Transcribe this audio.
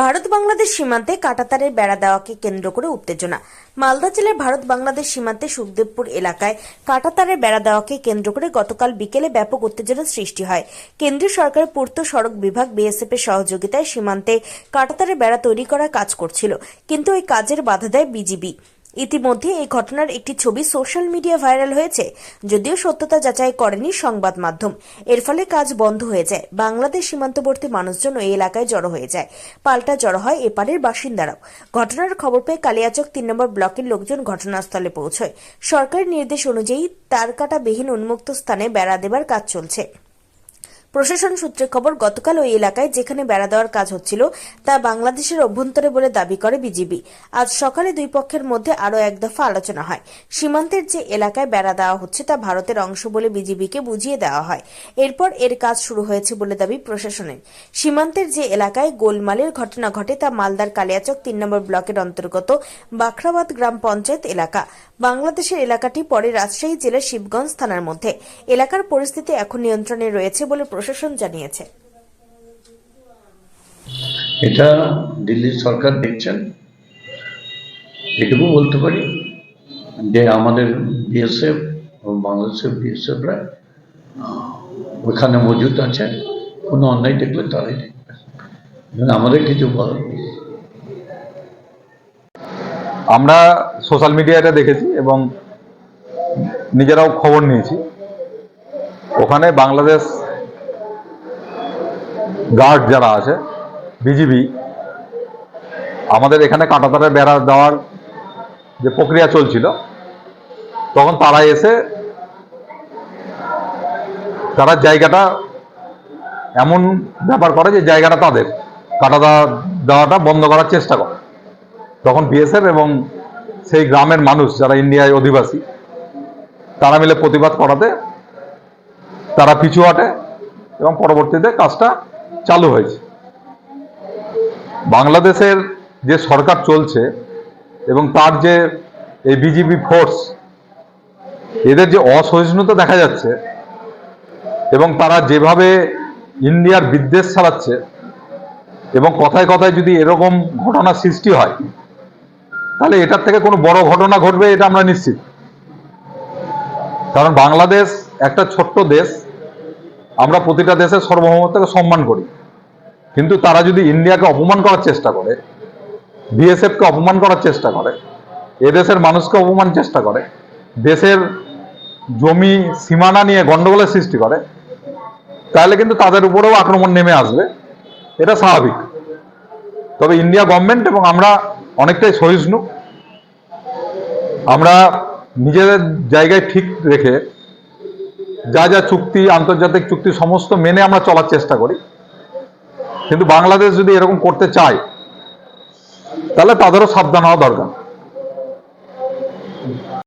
ভারত বাংলাদেশ সীমান্তে কাটাতারের বেড়া দেওয়াকে কেন্দ্র করে উত্তেজনা। মালদা জেলার ভারত বাংলাদেশ সীমান্তে সুখদেবপুর এলাকায় কাটাতারের বেড়া দেওয়াকে কেন্দ্র করে গতকাল বিকেলে ব্যাপক উত্তেজনার সৃষ্টি হয়। কেন্দ্রীয় সরকার পূর্ত সড়ক বিভাগ বিএসএফ এর সহযোগিতায় সীমান্তে কাটাতারের বেড়া তৈরি করার কাজ করছিল, কিন্তু ওই কাজের বাধা দেয় বিজিবি। ইতিমধ্যে এই ঘটনার একটি ছবি সোশ্যাল মিডিয়া ভাইরাল হয়েছে, যদিও সত্যতা যাচাই করেনি সংবাদ মাধ্যম। এর ফলে কাজ বন্ধ হয়ে যায়। বাংলাদেশ সীমান্তবর্তী মানুষজন ওই এলাকায় জড়ো হয়ে যায়। পাল্টা জড়ো হয় এপারের বাসিন্দারাও। ঘটনার খবর পেয়ে কালিয়াচক তিন নম্বর ব্লকের লোকজন ঘটনাস্থলে পৌঁছয়। সরকারের নির্দেশ অনুযায়ী তারকাটাবিহীন উন্মুক্ত স্থানে বেড়া দেবার কাজ চলছে। প্রশাসন সূত্রে খবর, গতকাল ওই এলাকায় যেখানে বেড়া দেওয়ার কাজ হচ্ছিল, তা বাংলাদেশের অভ্যন্তরে বলে দাবি করে বিজিবি। আজ সকালে দুই পক্ষের মধ্যে আরও এক দফা আলোচনা হয়। সীমান্তের যে এলাকায় বেড়া দেওয়া হচ্ছে, তা ভারতের অংশ বলে বিজিবিকে বুঝিয়ে দেওয়া হয়। এরপর এর কাজ শুরু হয়েছে বলে দাবি প্রশাসনের। সীমান্তের যে এলাকায় গোলমালের ঘটনা ঘটে, তা মালদার কালিয়াচক তিন নম্বর ব্লকের অন্তর্গত বাখরাবাদ গ্রাম পঞ্চায়েত এলাকা। বাংলাদেশের এলাকাটি পরে রাজশাহী জেলার শিবগঞ্জ থানার মধ্যে। এলাকার পরিস্থিতি এখন নিয়ন্ত্রণে রয়েছে বলে প্রশাসন জানিয়েছে। এটা দিল্লির সরকার দেখছেন। এটুকু বলতে পারি যে আমাদের বিএসএফ এবং বাংলাদেশের বিএসএফরা ওখানে মজুদ আছে। কোনো অন্যায় দেখলে তারাই দেখবে। এবং আমাদের কিছু বলার নেই। আমরা সোশ্যাল মিডিয়াটা দেখেছি এবং নিজেরাও খবর নিয়েছি। ওখানে বাংলাদেশ গার্ড যারা আছে, বিজিবি, আমাদের এখানে কাঁটাতারে বেড়া দেওয়ার যে প্রক্রিয়া চলছিল, তখন তারা এসে তারা জায়গাটা এমন ব্যাপার করে যে জায়গাটা তাদের কাটা দেওয়াটা বন্ধ করার চেষ্টা করে। তখন বিএসএফ এবং সেই গ্রামের মানুষ যারা ইন্ডিয়ায় অধিবাসী, তারা মিলে প্রতিবাদ করাতে, তারা পিছু হটে এবং পরবর্তীতে কাজটা চালু হয়েছে। বাংলাদেশের যে সরকার চলছে এবং তার যে এই বিজিবি ফোর্স, এদের যে অসহিষ্ণুতা দেখা যাচ্ছে এবং তারা যেভাবে ইন্ডিয়ার বিদ্বেষ ছাড়াচ্ছে এবং কথায় কথায় যদি এরকম ঘটনা সৃষ্টি হয়, তাহলে এটার থেকে কোনো বড় ঘটনা ঘটবে এটা আমরা নিশ্চিত। কারণ বাংলাদেশ একটা ছোট্ট দেশ আমরা প্রতিটা দেশের সার্বভৌমত্বকে সম্মান করি। কিন্তু তারা যদি ইন্ডিয়াকে অপমান করার চেষ্টা করে, বিএসএফকে অপমান করার চেষ্টা করে, এদেশের মানুষকে অপমান চেষ্টা করে, দেশের জমি সীমানা নিয়ে গন্ডগোলের সৃষ্টি করে, তাহলে কিন্তু তাদের উপরেও আক্রমণ নেমে আসবে। এটা স্বাভাবিক। তবে ইন্ডিয়া গভর্নমেন্ট এবং আমরা অনেকটাই সহিষ্ণু। আমরা নিজেদের জায়গায় ঠিক রেখে যা যা চুক্তি, আন্তর্জাতিক চুক্তি সমস্ত মেনে আমরা চলার চেষ্টা করি। কিন্তু বাংলাদেশ যদি এরকম করতে চায়, তাহলে তাদেরও সাবধান হওয়া দরকার।